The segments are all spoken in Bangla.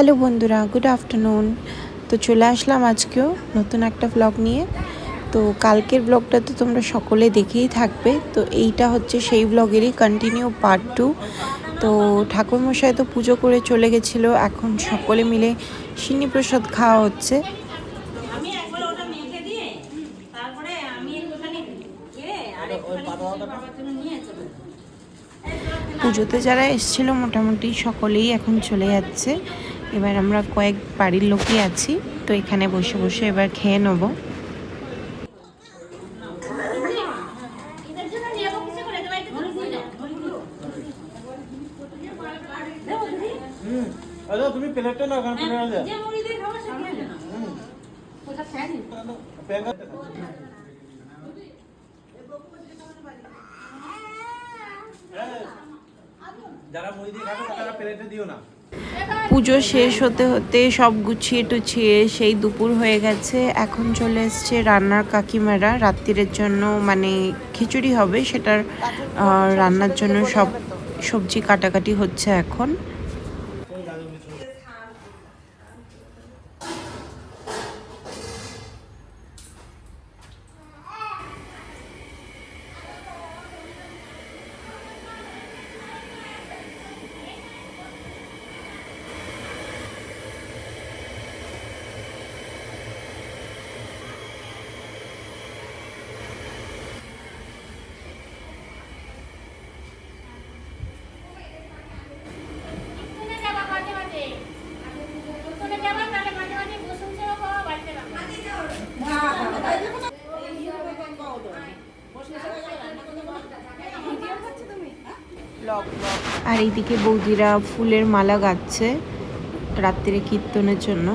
হ্যালো বন্ধুরা গুড আফটারনুন তো চলে আসলাম আজকেও নতুন একটা ব্লগ নিয়ে। তো কালকের ব্লগটা তো তোমরা সকলে দেখেই থাকবে। তো এইটা হচ্ছে সেই ব্লগেরই কন্টিনিউ পার্ট টু তো ঠাকুরমশাই তো পুজো করে চলে গেছিল এখন সকলে মিলে সিন্নি প্রসাদ খাওয়া হচ্ছে। পুজোতে যারা এসেছিল মোটামুটি সকলেই এখন চলে যাচ্ছে। এবার আমরা কয়েক বাড়ির লোকই আছি, তো এখানে বসে বসে এবার খেয়ে নেব তুমি প্লেটটা। যারা মুড়ি দিয়ে খাবে তারা প্লেটে দিও না পুজো শেষ হতে হতে সব গুছিয়ে টুছিয়ে সেই দুপুর হয়ে গেছে। এখন চলে এসছে রান্নার কাকিমারা। রাত্রিরের জন্য মানে খিচুড়ি হবে, সেটার রান্নার জন্য সব সবজি কাটাকাটি হচ্ছে এখন শুনে যাবা মাঝে মাঝে শুনে যাবা তাহলে মাঝে মাঝে বসুন সেবা খাওয়া বাড়িতে রাখা আর এইদিকে বৌদিরা ফুলের মালা গাচ্ছে রাত্রিরে কীর্তনের জন্য।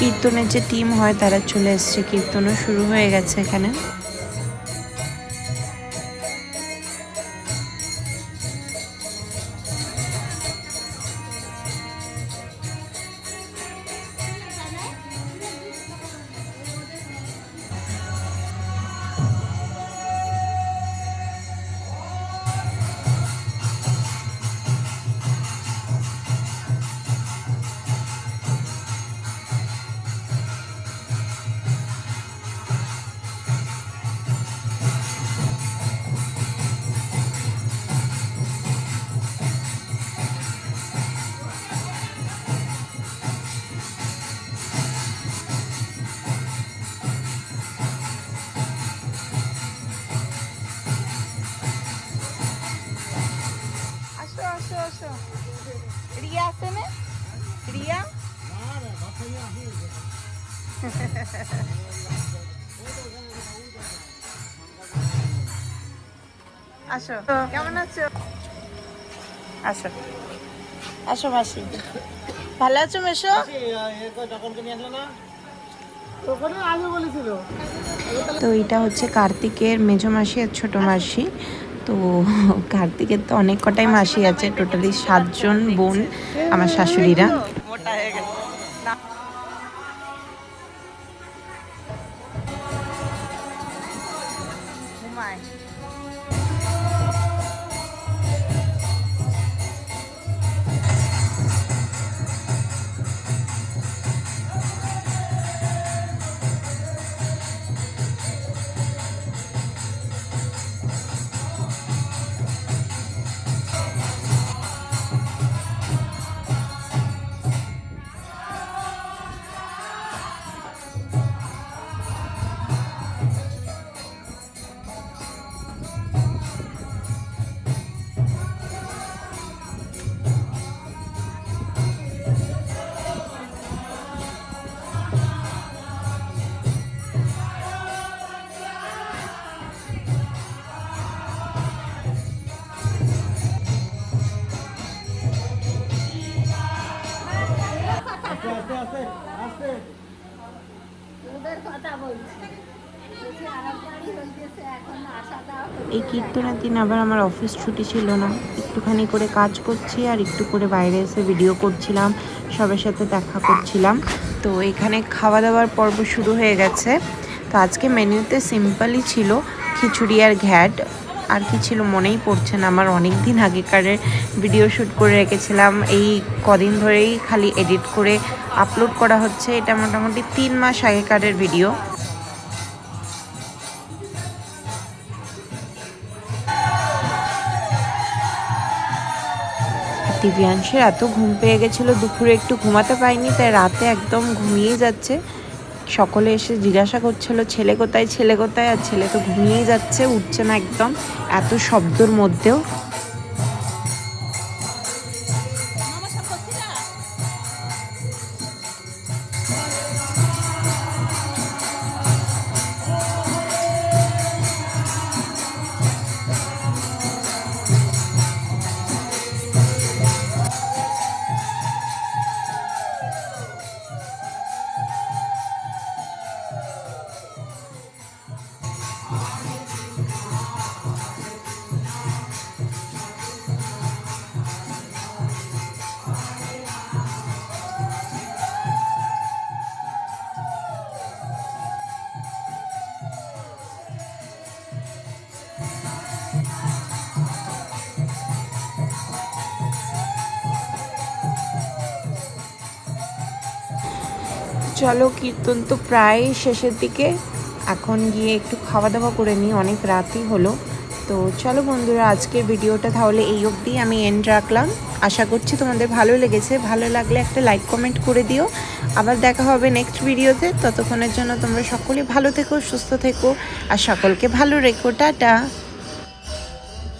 কীর্তনের যে টিম হয় তারা চলে এসছে। কীর্তনও শুরু হয়ে গেছে এখানে। ভালো আছো মেশো তো এটা হচ্ছে কার্তিকের মেজো মাসি আর ছোট মাসি। তো কার্তিকের তো অনেক কটাই মাসি আছে, টোটালি সাতজন বোন আমার শাশুড়িরা। Bye. এই কীর্তনের দিন আবার আমার অফিস ছুটি ছিল না। একটুখানি করে কাজ করছি আর একটু করে বাইরে এসে ভিডিও করছিলাম, সবার সাথে দেখা করছিলাম। তো এখানে খাওয়া দাওয়ার পর্ব শুরু হয়ে গেছে। তো আজকে মেনুতে সিম্পলই ছিল খিচুড়ি আর ঘ্যাট। আর কি ছিল মনেই পড়ছে না। আমার অনেক দিন আগেকারের ভিডিও শ্যুট করে রেখেছিলাম। এই কদিন ধরেই খালি এডিট করে আপলোড করা হচ্ছে। এটা মোটামুটি তিন মাস আগেকারের ভিডিও দিব্যাংশের এত ঘুম পেয়ে গেছিল, দুপুরে একটু ঘুমাতে পারিনি, তাই রাতে একদম ঘুমিয়ে যাচ্ছে। সকলে এসে জিজ্ঞাসা করছিল, ছেলে কোথায়? ছেলে কোথায়? আর ছেলে তো ঘুমিয়ে যাচ্ছে, উঠছে না একদম। এত শব্দর মধ্যেও চলো, কীর্তন তো প্রায় শেষের দিকে। এখন গিয়ে একটু খাওয়া দাওয়া করে নিই, অনেক রাতই হলো। তো চলো বন্ধুরা, আজকের ভিডিওটা তাহলে এই অবধি আমি এন্ড রাখলাম। আশা করছি তোমাদের ভালো লেগেছে। ভালো লাগলে একটা লাইক কমেন্ট করে দিও। আবার দেখা হবে নেক্সট ভিডিওতে। ততক্ষণের জন্য তোমরা সকলে ভালো থেকো, সুস্থ থেকো। আর সকলকে ভালো রেখো। টাটা!